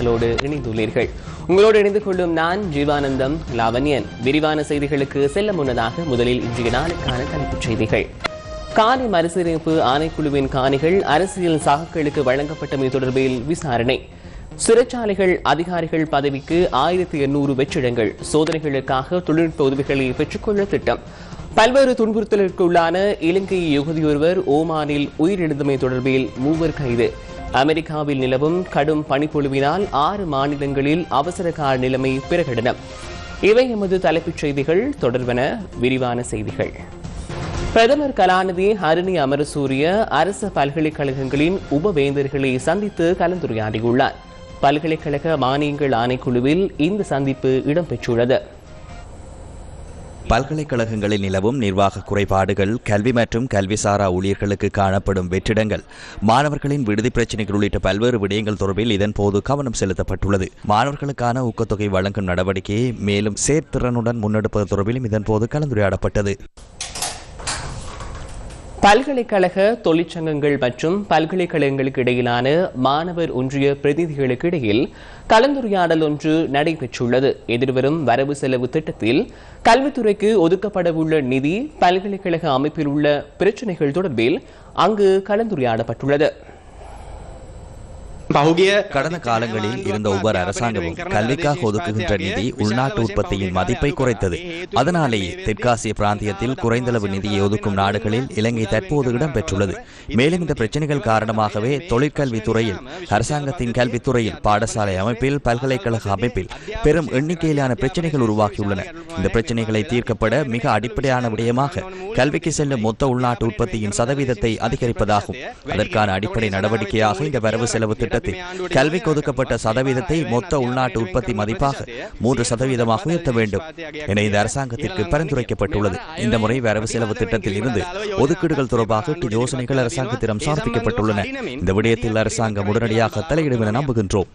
செய்திகளோடு இணைந்துள்ளீர்கள். உங்களோடு இணைந்து கொள்ளும் நான் ஜீவானந்தம் லாவண்யன். விரிவான செய்திகளுக்கு செல்ல முன்னதாக முதலில் இன்றைய நாளுக்கான தலைப்புச் செய்திகள். காணி மறுசீரமைப்பு ஆணைக்குழுவின் காணிகள் அரசியல் சாகுக்களுக்கு வழங்கப்பட்டமை தொடர்பில் விசாரணை. சிறைச்சாலைகள் அதிகாரிகள் பதவிக்கு ஆயிரத்தி எண்ணூறு வெற்றிடங்கள். சோதனைகளுக்காக தொழில்நுட்ப உதவிகளை பெற்றுக்கொள்ள திட்டம். பல்வேறு துன்புறுத்தலுக்குள்ளான இலங்கை யுகதியொருவர் ஓமானில் உயிரிழந்தமை தொடர்பில் மூவர் கைது. அமெரிக்காவில் நிலவும் கடும் பனிப்பொழிவினால் ஆறு மாநிலங்களில் அவசர கால நிலைமை பிரகடனம். இவை எமது தலைப்புச் செய்திகள். தொடர்பென விரிவான செய்திகள். பிரதமர் கலாநிதி ஹரிணி அமரசூரிய அரசு பல்கலைக்கழகங்களின் உபவேந்தர்களை சந்தித்து கலந்துரையாடியுள்ளார். பல்கலைக்கழக மானியங்கள் ஆணைக்குழுவில் இந்த சந்திப்பு இடம்பெற்றுள்ளது. பல்கலைக்கழகங்களில் நிலவும் நிர்வாக குறைபாடுகள் கல்வி மற்றும் கல்விசாரா ஊழியர்களுக்கு காணப்படும் வெற்றிடங்கள் மாணவர்களின் விடுதி பிரச்சினைகள் உள்ளிட்ட பல்வேறு விடயங்கள் தொடர்பில் இதன்போது கவனம் செலுத்தப்பட்டுள்ளது. மாணவர்களுக்கான ஊக்கத்தொகை வழங்கும் நடவடிக்கையை மேலும் சேர்த்திறனுடன் முன்னெடுப்பது தொடர்பிலும் இதன்போது கலந்துரையாடப்பட்டது. பல்கலைக்கழக தொழிற்சங்கங்கள் மற்றும் பல்கலைக்கழகங்களுக்கு இடையிலான மாணவர் ஒன்றிய பிரதிநிதிகளுக்கு இடையில் கலந்துரையாடல் ஒன்று நடைபெற்றுள்ளது. எதிர்வரும் வரவு செலவு திட்டத்தில் கல்வித்துறைக்கு ஒதுக்கப்படவுள்ள நிதி பல்கலைக்கழக அமைப்பில் உள்ள பிரச்சினைகள் தொடர்பில் அங்கு கலந்துரையாடப்பட்டுள்ளது. கடந்த காலங்களில் இருந்த ஒவ்வொரு அரசாங்கமும் கல்விக்காக ஒதுக்குகின்ற நிதி உள்நாட்டு உற்பத்தியின் மதிப்பை குறைத்தது. அதனாலேயே தெற்காசிய பிராந்தியத்தில் குறைந்தளவு நிதியை ஒதுக்கும் நாடுகளில் இலங்கை தற்போது இடம்பெற்றுள்ளது. மேலும் இந்த பிரச்சனைகள் காரணமாகவே தொழிற்கல்வித்துறையில் அரசாங்கத்தின் கல்வித்துறையில் பாடசாலை அமைப்பில் பல்கலைக்கழக அமைப்பில் பெரும் எண்ணிக்கையிலான பிரச்சனைகள் உருவாகியுள்ளன. இந்த பிரச்சனைகளை தீர்க்கப்பட மிக அடிப்படையான விடயமாக கல்விக்கு செல்லும் மொத்த உள்நாட்டு உற்பத்தியின் சதவீதத்தை அதிகரிப்பதாகும். அதற்கான அடிப்படை நடவடிக்கையாக இந்த வரவு செலவு திட்டத்தில் கல்விக்கு ஒதுக்கப்பட்ட சதவீதத்தை மொத்த உள்நாட்டு உற்பத்தி மதிப்பாக மூன்று சதவீதமாக உயர்த்த வேண்டும் என இந்த அரசாங்கத்திற்கு பரிந்துரைக்கப்பட்டுள்ளது. இந்த முறை வரவு செலவு திட்டத்தில் இருந்து ஒதுக்கீடுகள் தொடர்பாக யோசனைகள் அரசாங்கத்திடம் சமர்ப்பிக்கப்பட்டுள்ளன. இந்த விடயத்தில் அரசாங்கம் உடனடியாக தலையிடும் என நம்புகின்றோம்.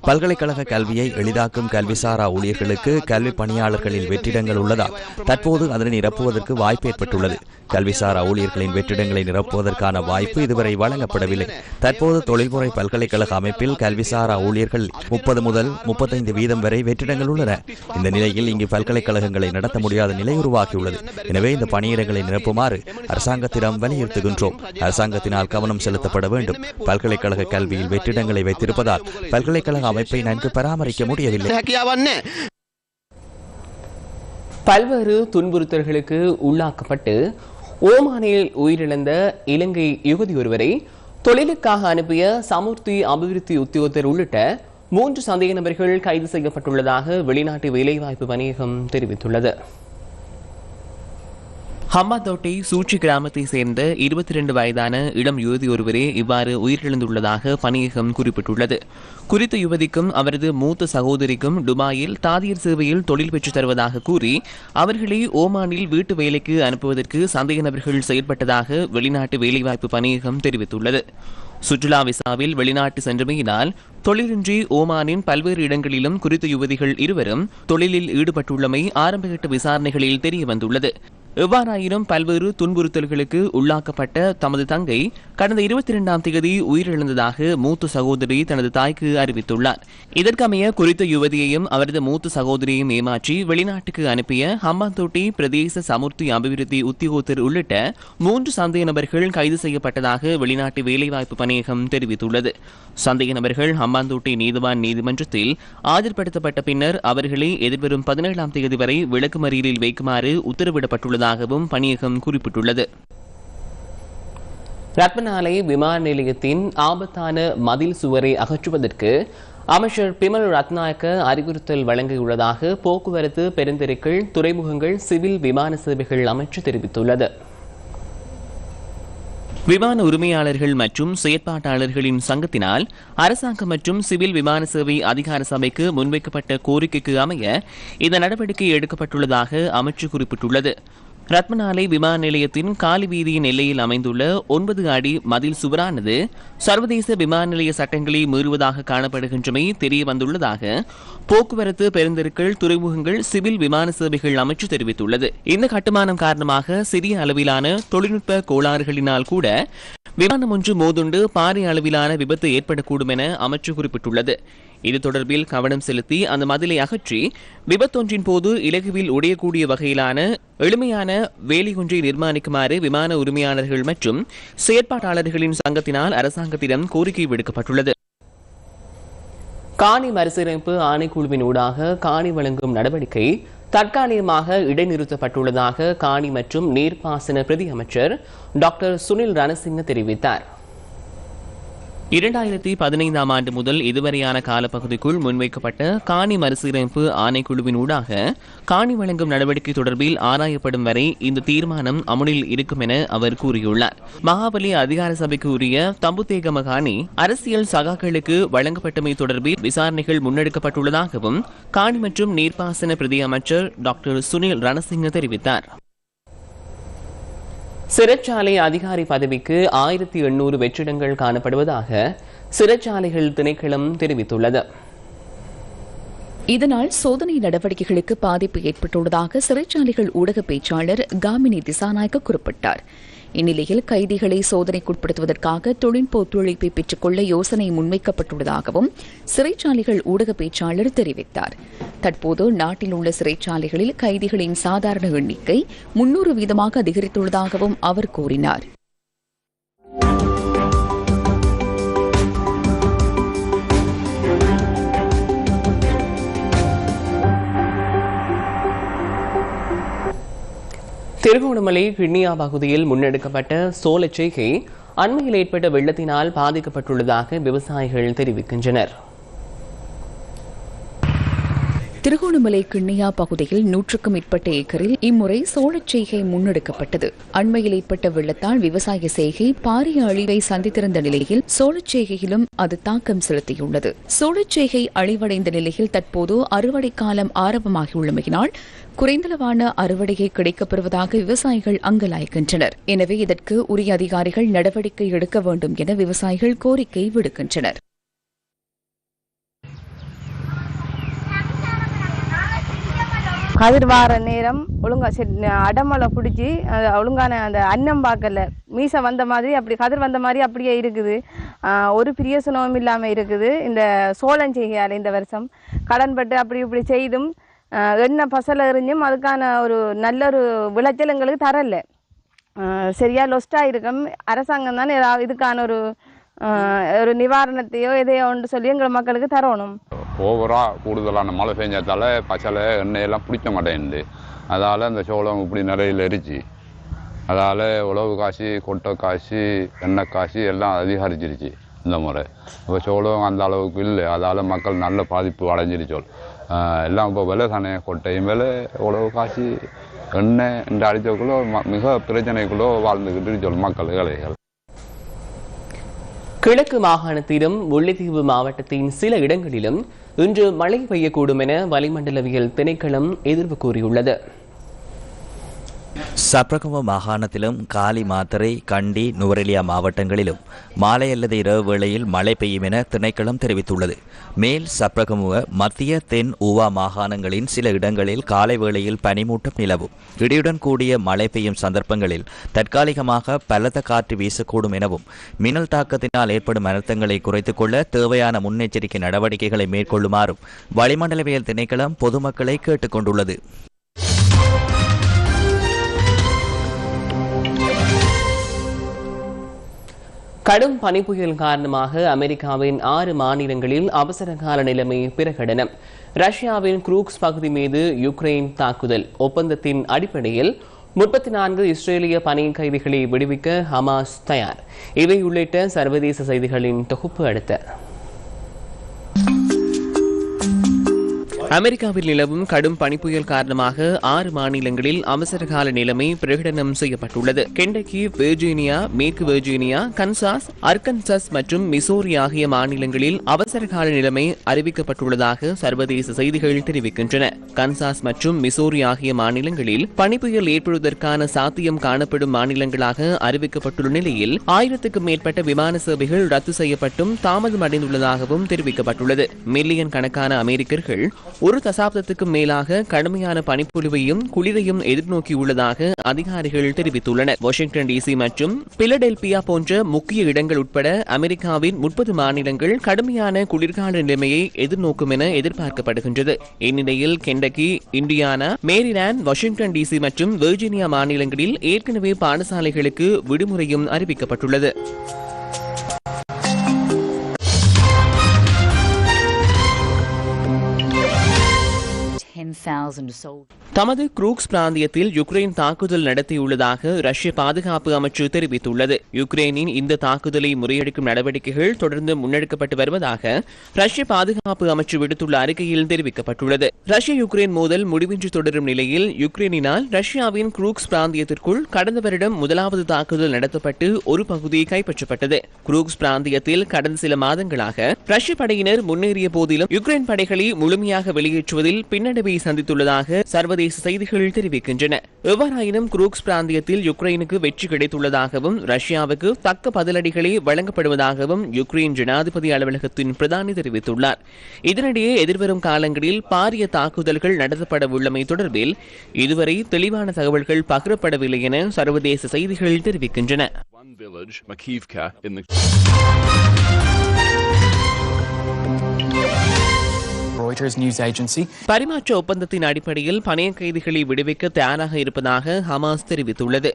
பல்கலைக்கழக கல்வியை எளிதாக்கும் கல்விசாரா ஊழியர்களுக்கு கல்வி பணியாளர்களின் வெற்றிடங்கள் உள்ளதால் தற்போது அதனை நிரப்புவதற்கு வாய்ப்பு ஏற்பட்டுள்ளது. கல்விசாரா ஊழியர்களின் வெற்றிடங்களை நிரப்புவதற்கான வாய்ப்பு இதுவரை வழங்கப்படவில்லை. தற்போது தொழில்முறை பல்கலைக்கழக அமைப்பில் கல்விசாரா ஊழியர்கள் முப்பது முதல் முப்பத்தைந்து வீதம் வரை வெற்றிடங்கள் உள்ளன. இந்த நிலையில் இங்கு பல்கலைக்கழகங்களை நடத்த முடியாத நிலை உருவாகியுள்ளது. எனவே இந்த பணியிடங்களை நிரப்புமாறு அரசாங்கத்திடம் வலியுறுத்துகின்றோம். அரசாங்கத்தினால் கவனம் செலுத்தப்பட வேண்டும். பல்கலைக்கழக கல்வியில் வெற்றிடங்களை வைத்திருப்பதால் பல்கலைக்கழக அமைப்பை நன்கு பராமரிக்க முடியவில்லை. பல்வேறு துன்புறுத்தல்களுக்கு உள்ளாக்கப்பட்டு ஓமானில் உயிரிழந்த இலங்கை யுவதி ஒருவரை தொழிலுக்காக அனுப்பிய சமுர்த்தி அபிவிருத்தி உத்தியோகத்தர் உள்ளிட்ட மூன்று சந்தேக நபர்கள் கைது செய்யப்பட்டுள்ளதாக வெளிநாட்டு வேலைவாய்ப்பு வணிகம் தெரிவித்துள்ளது. ஹம்பாந்தோட்டை சூச்சி கிராமத்தை சேர்ந்த இருபத்தி ரெண்டு வயதான இளம் யுவதி ஒருவரே இவ்வாறு உயிரிழந்துள்ளதாக பணியகம் குறிப்பிட்டுள்ளது. குறித்த யுவதிக்கும் அவரது மூத்த சகோதரிக்கும் துபாயில் தாதியர் சேவையில் தொழில் பெற்றுத் தருவதாக கூறி அவர்களை ஓமானில் வீட்டு வேலைக்கு அனுப்புவதற்கு சந்தேக நபர்கள் செயல்பட்டதாக வெளிநாட்டு வேலைவாய்ப்பு பணியகம் தெரிவித்துள்ளது. சுற்றுலா விசாவில் வெளிநாட்டு சென்றமையினால் தொழிலின்றி ஓமானின் பல்வேறு இடங்களிலும் குறித்த யுவதிகள் இருவரும் தொழிலில் ஈடுபட்டுள்ளமை ஆரம்பகட்ட விசாரணைகளில் தெரிய வந்துள்ளது எவ்வாறாயினும் பல்வேறு துன்புறுத்தல்களுக்கு உள்ளாக்கப்பட்ட தமது தங்கை கடந்த இருபத்தி இரண்டாம் தேதி உயிரிழந்ததாக மூத்த சகோதரி தனது தாய்க்கு அறிவித்துள்ளார். இதற்கமைய குறித்த யுவதியையும் அவரது மூத்த சகோதரியையும் ஏமாற்றி வெளிநாட்டுக்கு அனுப்பிய ஹம்பாந்தோட்டை பிரதேச சமுர்த்தி அபிவிருத்தி உத்தியோகத்தர் உள்ளிட்ட மூன்று சந்தேக நபர்கள் கைது செய்யப்பட்டதாக வெளிநாட்டு வேலைவாய்ப்பு பணியகம் தெரிவித்துள்ளது. சந்தேக நபர்கள் ஹம்பாந்தோட்டை நீதிவான் நீதிமன்றத்தில் ஆஜர்படுத்தப்பட்ட பின்னர் அவர்களை எதிர்வரும் பதினேழாம் தேதி வரை விளக்குமறியலில் வைக்குமாறு உத்தரவிடப்பட்டுள்ளது உள்ளதாகவும் பணியகம் குறிப்பிட்டுள்ளது. ரத்மநாலை விமான நிலையத்தின் ஆபத்தான மதில் சுவரை அகற்றுவதற்கு அமைச்சர் பிமல் ரத்நாயக்க அறிவுறுத்தல் வழங்கியுள்ளதாக போக்குவரத்து பெருந்தெருக்கள் துறைமுகங்கள் சிவில் விமான சேவைகள் அமைச்சு தெரிவித்துள்ளது. விமான உரிமையாளர்கள் மற்றும் செயற்பாட்டாளர்களின் சங்கத்தினால் அரசாங்கம் மற்றும் சிவில் விமான சேவை அதிகார சபைக்கு முன்வைக்கப்பட்ட கோரிக்கைக்கு அமைய இந்த நடவடிக்கை எடுக்கப்பட்டுள்ளதாக அமைச்சு குறிப்பிட்டுள்ளது. ரத்மனாலை விமான நிலையத்தின் காலி வீதியின் எல்லையில் அமைந்துள்ள ஒன்பது அடி மதில் சுவரானது சர்வதேச விமான நிலைய சட்டங்களை மீறுவதாக காணப்படுகின்றமை தெரிய வந்துள்ளதாக போக்குவரத்து பெருந்தெருக்கள் துறைமுகங்கள் சிவில் விமான சேவைகள் அமைச்சு தெரிவித்துள்ளது. இந்த கட்டுமானம் காரணமாக சிறிய அளவிலான தொழில்நுட்ப கோளாறுகளினால் கூட விமானம் ஒன்று மோதுண்டு பாரிய அளவிலான விபத்து ஏற்படக்கூடும் என அமைச்சு குறிப்பிட்டுள்ளது. இது தொடர்பில் கவனம் செலுத்தி அந்த மதிலை அகற்றி விபத்தொன்றின் போது இலகுவில் உடையக்கூடிய வகையிலான எளிமையான வேலி ஒன்றை நிர்மாணிக்குமாறு விமான உரிமையாளர்கள் மற்றும் செயற்பாட்டாளர்களின் சங்கத்தினால் அரசாங்கத்திடம் கோரிக்கை விடுக்கப்பட்டுள்ளது. காணி மறுசீரமைப்பு ஆணைக்குழுவின் ஊடாக காணி வழங்கும் நடவடிக்கை தற்காலிகமாக இடைநிறுத்தப்பட்டுள்ளதாக காணி மற்றும் நீர்ப்பாசன பிரதி அமைச்சர் டாக்டர் சுனில் ரணசிங்க தெரிவித்தார். இரண்டாயிரத்தி பதினைந்தாம் ஆண்டு முதல் இதுவரையான காலப்பகுதிக்குள் முன்வைக்கப்பட்ட காணி மறுசீரமைப்பு ஆணைக்குழுவின் ஊடாக காணி வழங்கும் நடவடிக்கை தொடர்பில் ஆராயப்படும் வரை இந்த தீர்மானம் அமுலில் இருக்கும் என அவர் கூறியுள்ளார். மகாபலி அதிகார சபைக்கு உரிய தம்புத்தேகம காணி அரசியல் சகாக்களுக்கு வழங்கப்பட்டமை தொடர்பில் விசாரணைகள் முன்னெடுக்கப்பட்டுள்ளதாகவும் காணி மற்றும் நீர்ப்பாசன பிரதி அமைச்சர் டாக்டர் சுனில் ரணசிங்க தெரிவித்தார். சிறைச்சாலை அதிகாரி பதவிக்கு ஆயிரத்தி எண்ணூறு வெற்றிடங்கள் காணப்படுவதாக சிறைச்சாலைகள் திணைக்களம் தெரிவித்துள்ளது. இதனால் சோதனை நடவடிக்கைகளுக்கு பாதிப்பு ஏற்பட்டுள்ளதாக சிறைச்சாலைகள் ஊடக பேச்சாளர் காமினி திசாநாயக்க குறிப்பிட்டார். இந்நிலையில் கைதிகளை சோதனைக்குட்படுத்துவதற்காக தொழில்நுட்ப ஒத்துழைப்பை பெற்றுக்கொள்ள யோசனை முன்வைக்கப்பட்டுள்ளதாகவும் சிறைச்சாலைகள் ஊடக பேச்சாளர் தெரிவித்தார். தற்போது நாட்டில் உள்ள சிறைச்சாலைகளில் கைதிகளின் சாதாரண எண்ணிக்கை முன்னூறு வீதமாக அதிகரித்துள்ளதாகவும் அவர் கூறினார். திருகோணமலை கிண்ணியா பகுதியில் முன்னெடுக்கப்பட்ட சோளச்செய்கை அண்மையில் ஏற்பட்ட வெள்ளத்தினால் பாதிக்கப்பட்டுள்ளதாக விவசாயிகள் தெரிவிக்கின்றனர். திருகோணமலை கிண்ணியா பகுதியில் நூற்றுக்கும் மேற்பட்ட ஏக்கரில் இம்முறை சோழச் செய்கை முன்னெடுக்கப்பட்டது. அண்மையில் ஏற்பட்ட வெள்ளத்தால் விவசாய செய்கை பாரிய அழிவை சந்தித்திருந்த நிலையில் சோழச் செய்கையிலும் அது தாக்கம் செலுத்தியுள்ளது. சோழச் செய்கை அழிவடைந்த நிலையில் தற்போது அறுவடை காலம் ஆரம்பமாகியுள்ளமையினால் குறைந்தளவான அறுவடையை கிடைக்கப்பெறுவதாக விவசாயிகள் அங்கலாய்க்கின்றனர் எனவே இதற்கு உரிய அதிகாரிகள் நடவடிக்கை எடுக்க வேண்டும் என விவசாயிகள் கோரிக்கை விடுக்கின்றனர். கதிர் வார நேரம் ஒழுங்கா சரி அடமலை பிடிச்சி ஒழுங்கான அந்த அன்னம் பார்க்கல. மீசை வந்த மாதிரி அப்படி கதிர் வந்த மாதிரி அப்படியே இருக்குது. ஒரு ஒரு பிரியசனமும் இல்லாமல் இருக்குது. இந்த சோளம் செய்கையால் இந்த வருஷம். கடன்பட்டு அப்படி இப்படி செய்தும் என்ன எண்ணெய் பசலை எறிஞ்சும் அதுக்கான ஒரு நல்ல ஒரு விளைச்சல் எங்களுக்கு தரலை. சரியாக சரியா லொஸ்டாக இருக்கும் அரசாங்கம் தானே ஏதாவது இதுக்கான ஒரு ஒரு நிவாரணத்தையோ எதையோ ஒன்று சொல்லி எங்கள் மக்களுக்கு தரணும். ஓவராக கூடுதலான மழை பெஞ்சதால பச்சலை எண்ணெயெல்லாம் பிடிக்க மாட்டேங்குது. அதால் அந்த சோளம் இப்படி நிறையில் எரிச்சு அதால் உழவு காசு கொட்டை காசு எண்ணெய் காசு எல்லாம் அதிகரிச்சிருச்சு இந்த முறை. இப்போ சோளம் அந்த அளவுக்கு இல்லை அதால் மக்கள் நல்ல பாதிப்பு அடைஞ்சிருச்சோல் எல்லாம் இப்போ விலை தானே கொட்டையும் விலை உழவு காசு எண்ணெய் இந்த அடித்தக்குள்ளோ மிக பிரச்சனைக்குள்ளோ வாழ்ந்துக்கிட்டு சொல் மக்கள் ஏழைகள். கிழக்கு மாகாணத்திலும் முல்லைத்தீவு மாவட்டத்தின் சில இடங்களிலும் இன்று மழை பெய்யக்கூடும் என வளிமண்டலவியல் திணைக்களம் எதிர்வு கூறியுள்ளது. சப்ரகம மாகாணத்திலும் காலி மாத்தரை கண்டி நுவரெலியா மாவட்டங்களிலும் மாலை அல்லது இரவு வேளையில் மழை பெய்யும் என திணைக்களம் தெரிவித்துள்ளது. மேல் சப்ரகமுவ மத்திய தென் ஊவா மாகாணங்களின் சில இடங்களில் காலை வேளையில் பனிமூட்டம் நிலவும். இடியுடன் கூடிய மழை பெய்யும் சந்தர்ப்பங்களில் தற்காலிகமாக பலத்த காற்று வீசக்கூடும் எனவும் மின்னல் தாக்கத்தினால் ஏற்படும் அனர்த்தங்களை குறைத்துக் கொள்ள தேவையான முன்னெச்சரிக்கை நடவடிக்கைகளை மேற்கொள்ளுமாறும் வளிமண்டலவியல் திணைக்களம் பொதுமக்களை கேட்டுக் கடும் பனிப்புயல் காரணமாக அமெரிக்காவின் ஆறு மாநிலங்களில் அவசரகால நிலைமை பிரகடனம். ரஷ்யாவின் குரூக்ஸ் பகுதி மீது யுக்ரைன் தாக்குதல். ஒப்பந்தத்தின் அடிப்படையில் முப்பத்தி நான்கு இஸ்ரேலிய பணி கைதிகளை விடுவிக்க ஹமாஸ் தயார். இவை உள்ளிட்ட சர்வதேச செய்திகளின் தொகுப்பு அடுத்த. அமெரிக்காவில் நிலவும் கடும் பனிப்புயல் காரணமாக ஆறு மாநிலங்களில் அவசரகால நிலைமை பிரகடனம் செய்யப்பட்டுள்ளது. கெண்டக்கி வெர்ஜீனியா மேற்கு வெர்ஜீனியா கன்சாஸ் அர்கன்சஸ் மற்றும் மிசோரி ஆகிய மாநிலங்களில் அவசரகால நிலைமை அறிவிக்கப்பட்டுள்ளதாக சர்வதேச செய்திகள் தெரிவிக்கின்றன. கன்சாஸ் மற்றும் மிசோரி ஆகிய மாநிலங்களில் பனிப்புயல் ஏற்படுவதற்கான சாத்தியம் காணப்படும் மாநிலங்களாக அறிவிக்கப்பட்டுள்ள நிலையில் ஆயிரத்துக்கும் மேற்பட்ட விமான சேவைகள் ரத்து செய்யப்பட்டும் தாமதம் அடைந்துள்ளதாகவும் தெரிவிக்கப்பட்டுள்ளது. மில்லியன் கணக்கான அமெரிக்கர்கள் ஒரு தசாப்தத்துக்கும் மேலாக கடுமையான பனிப்பொழிவையும் குளிரையும் எதிர்நோக்கியுள்ளதாக அதிகாரிகள் தெரிவித்துள்ளனர். வாஷிங்டன் டிசி மற்றும் பிலடெல்பியா போன்ற முக்கிய இடங்கள் உட்பட அமெரிக்காவின் முப்பது மாநிலங்கள் கடுமையான குளிர்கால நிலைமையை எதிர்நோக்கும் என எதிர்பார்க்கப்படுகின்றது. இந்நிலையில் Kentucky Indiana Maryland Washington DC மற்றும் வெர்ஜீனியா மாநிலங்களில் ஏற்கனவே பாடசாலைகளுக்கு விடுமுறையும் அறிவிக்கப்பட்டுள்ளது. தமது குரூக்ஸ் பிராந்தியத்தில் யுக்ரைன் தாக்குதல் நடத்தியுள்ளதாக ரஷ்ய பாதுகாப்பு அமைச்சு தெரிவித்துள்ளது. யுக்ரைனின் இந்த தாக்குதலை முறியடிக்கும் நடவடிக்கைகள் தொடர்ந்து முன்னெடுக்கப்பட்டு வருவதாக ரஷ்ய பாதுகாப்பு அமைச்சு விடுத்துள்ள அறிக்கையில் தெரிவிக்கப்பட்டுள்ளது. ரஷ்ய யுக்ரைன் மோதல் முடிவின்றி தொடரும் நிலையில் யுக்ரைனினால் ரஷ்யாவின் குரூக்ஸ் பிராந்தியத்திற்குள் கடந்த வருடம் முதலாவது தாக்குதல் நடத்தப்பட்டு ஒரு பகுதி கைப்பற்றப்பட்டது. குரூக்ஸ் பிராந்தியத்தில் கடந்த சில மாதங்களாக ரஷ்ய படையினர் முன்னேறிய போதிலும் யுக்ரைன் படைகளை முழுமையாக வெளியேற்றுவதில் பின்னடைவை சந்தித்துள்ளதாக சர்வதேச செய்திகள் தெரிவிக்கின்றன. எவ்வாறாயினும் குரூக்ஸ் பிராந்தியத்தில் யுக்ரைனுக்கு வெற்றி கிடைத்துள்ளதாகவும் ரஷ்யாவுக்கு தக்க பதிலடிகளே வழங்கப்படுவதாகவும் யுக்ரைன் ஜனாதிபதி அலுவலகத்தின் பிரதானி தெரிவித்துள்ளார். இதனிடையே எதிர்வரும் காலங்களில் பாரிய தாக்குதல்கள் நடத்தப்பட உள்ளமை தொடர்பில் இதுவரை தெளிவான தகவல்கள் பகிரப்படவில்லை என சர்வதேச செய்திகள் தெரிவிக்கின்றன. Reuters news agency. பரிமாற்ற ஒப்பந்தத்தின் அடிப்படையில் பணைய கைதிகளை விடுவிக்க தயாராக இருப்பதாக ஹமாஸ் தெரிவித்துள்ளது.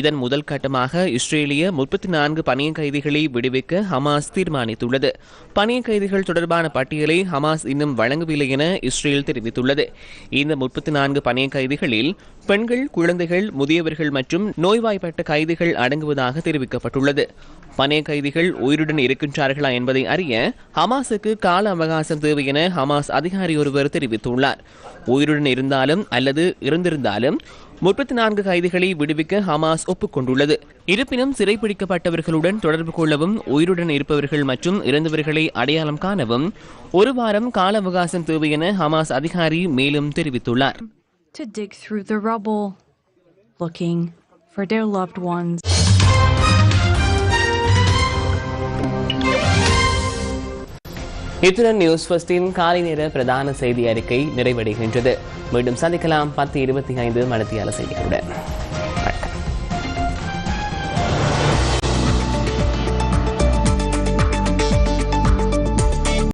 இதன் முதல் கட்டமாக இஸ்ரேலிய முப்பத்தி நான்கு பணைய கைதிகளை விடுவிக்க ஹமாஸ் தீர்மானித்துள்ளது. பணைய கைதிகள் தொடர்பான பட்டியலை ஹமாஸ் இன்னும் வழங்கவில்லை என இஸ்ரேல் தெரிவித்துள்ளது. இந்த முப்பத்தி நான்கு பணைய கைதிகளில் பெண்கள் குழந்தைகள் முதியவர்கள் மற்றும் நோய்வாய்ப்பட்ட கைதிகள் அடங்குவதாக தெரிவிக்கப்பட்டுள்ளது. பணைய கைதிகள் உயிருடன் இருக்கின்றார்களா என்பதை அறிய ஹமாஸுக்கு கால அவகாசம் தேவை என ஹமாஸ் அதிகாரி ஒருவர் தெரிவித்துள்ளார். உயிருடன் இருந்தாலும் அல்லது இருந்திருந்தாலும் முப்பத்தி நான்கு கைதிகளை விடுவிக்க ஹமாஸ் ஒப்புக்கொண்டுள்ளது. இருப்பினும் சிறைப்பிடிக்கப்பட்டவர்களுடன் தொடர்பு கொள்ளவும் உயிருடன் இருப்பவர்கள் மற்றும் இறந்தவர்களை அடையாளம் காணவும் ஒரு வாரம் கால அவகாசம் தேவை என ஹமாஸ் அதிகாரி மேலும் தெரிவித்துள்ளார். to dig through the rubble, looking for their loved ones. இத்துடன் நியூஸ் ஃபர்ஸ்டின் காலை நேர பிரதான செய்தி அறிக்கை நிறைவடைகின்றது மீண்டும் சந்திக்கலாம் பத்து இருபத்தி ஐந்து மணித்தியால செய்திகளுடன் வணக்கம்